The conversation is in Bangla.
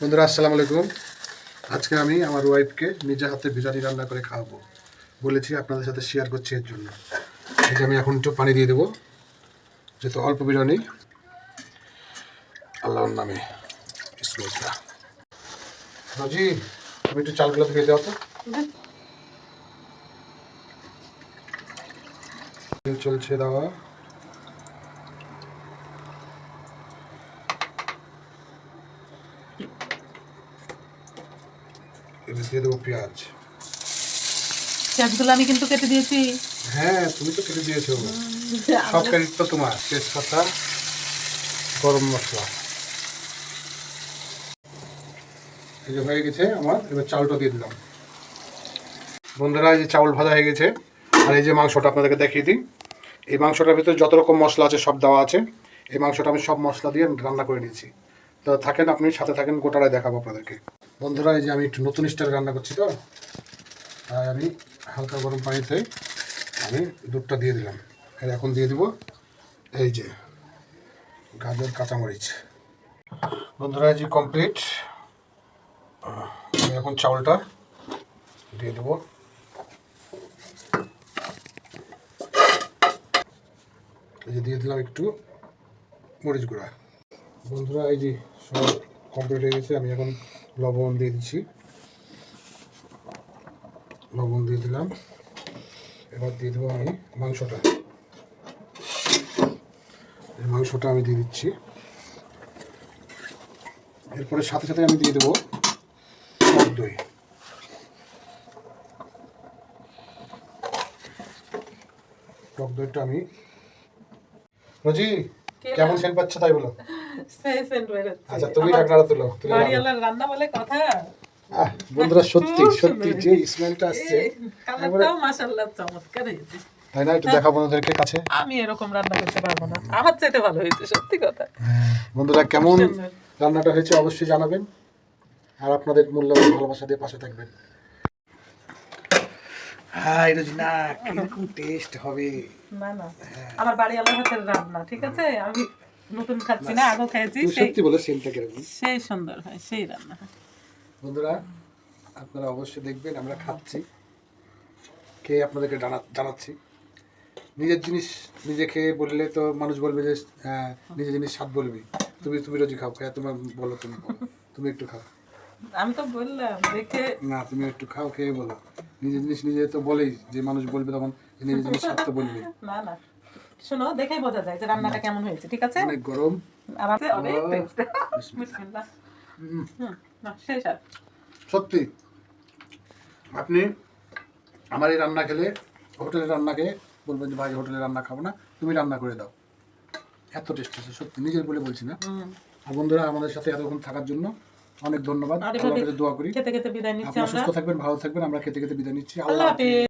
বন্ধুরা আসসালামু আলাইকুম। আজকে আমি আমার ওয়াইফকে নিজের হাতে বিরিয়ানি রান্না করে খাওয়াবো বলেছি আপনাদের সাথে শেয়ার করছি এর জন্য। এই যে আমি এখন একটু পানি দিয়ে দেবো যেহেতু অল্প বিরিয়ানি। আল্লাহর নামে রোজি? তুমি একটু চালগুলো ধুয়ে দাও তো। চলছে দেওয়া। দিয়ে দেবো পেঁয়াজ। পেঁয়াজগুলো আমি কিন্তু কেটে দিয়েছি। হ্যাঁ তুমি তো কেটে দিয়েছ। সব ক্রেডিট তো তোমার তেজপাতা গরম মশলা। এই যে হয়ে গেছে আমার এবার চাউলটা দিয়ে দিলাম। বন্ধুরা এই যে চাউল ভাজা হয়ে গেছে। আর এই যে মাংসটা আপনাদেরকে দেখিয়ে দিই। এই মাংসটার ভিতরে যত রকম মশলা আছে সব দেওয়া আছে। এই মাংসটা আমি সব মশলা দিয়ে রান্না করে নিয়েছি। তো থাকেন আপনি সাথে থাকেন গোটাটাই দেখাবো আপনাদেরকে। বন্ধুরা, এই যে আমি একটু নতুন স্টাইলে রান্না করছি তো, তাই আমি হালকা গরম পানিতে আমি দুধটা দিয়ে দিলাম। আর এখন দিয়ে দিব এই যে গাজর, কাঁচামরিচ। বন্ধুরা, এই যে কমপ্লিট আমি এখন চাউলটা দিয়ে দেবো। এই যে দিয়ে দিলাম একটু মরিচ গুঁড়া। বন্ধুরা, এই যে সব কমপ্লিট হয়ে গেছে। আমি এখন লবণ দিয়ে দিচ্ছি। লবণ দিয়ে দিলাম। এবার দিয়ে দেবো আমি মাংসটা। মাংসটা আমি দিয়ে দিচ্ছি। এরপরে সাথে সাথে আমি দিয়ে দেবো টক দই। টক দইটা আমি রোজি কেমন সেন্ট পাচ্ছ তাই বলো। আচ্ছা তুমি ঢাকনাটা তুলো রান্না বলে কথা? বন্ধুরা সত্যি সত্যি যে স্মেলটা আসছে মাশাআল্লাহ চমৎকার হয়েছে। তাই না? একটু দেখা বন্ধুদেরকে কাছে। আমি এরকম রান্না করতে পারব না। আমার চাইতে ভালো হয়েছে সত্যি কথা। বন্ধুরা কেমন রান্নাটা হয়েছে অবশ্যই জানাবেন। আর আপনাদের মূল্যবান ভালোবাসা দিয়ে পাশে থাকবেন। হাই রোজিনা কীরকম টেস্ট হবে। না না। আমার বাড়িওয়ালার হাতের রান্না ঠিক আছে? আমি নতুন খাচ্ছি না আগেও খেয়েছি সত্যি বলে সেন্টটা কীরকম সেই সুন্দর হয় সেই রান্না বন্ধুরা আপনারা অবশ্যই দেখবেন আমরা খাচ্ছি খেয়ে আপনাদেরকে জানা জানাচ্ছি। নিজের জিনিস নিজে খেয়ে বললে তো মানুষ বলবে যে হ্যাঁ, নিজের জিনিস স্বাদ বলবি। তুমি তুমি রোজি খাও খেয়ে তোমার বলো তুমি। বলো তুমি একটু খাও। আমি তো বললাম দেখে না তুমি একটু খাও খেয়ে বলো। নিজের জিনিস নিজে তো বলেই যে মানুষ বলবে তখন নিজের জিনিস স্বাদ তো বলবে না না। শোনো দেখেই বোঝা যায় যে রান্নাটা কেমন হয়েছে ঠিক আছে? অনেক গরম। আর আছে অনেক টেস্ট বিসমিল্লাহ। না সত্যি আপনি আমার এই রান্না খেলে হোটেলে রান্না খেয়ে বলবেন যে ভাই রান্না খাব না তুমি রান্না করে দাও। এত টেস্ট আছে সত্যি নিজের বলে বলছি না। আর বন্ধুরা আমাদের সাথে এতক্ষণ থাকার জন্য অনেক ধন্যবাদ। আল্লাহ দোয়া করি। খেতে খেতে বিদায় নিচ্ছি আপনারা সুস্থ থাকবেন ভালো থাকবেন আমরা খেতে খেতে বিদায় নিচ্ছি। আল্লাহ। হাফেজ।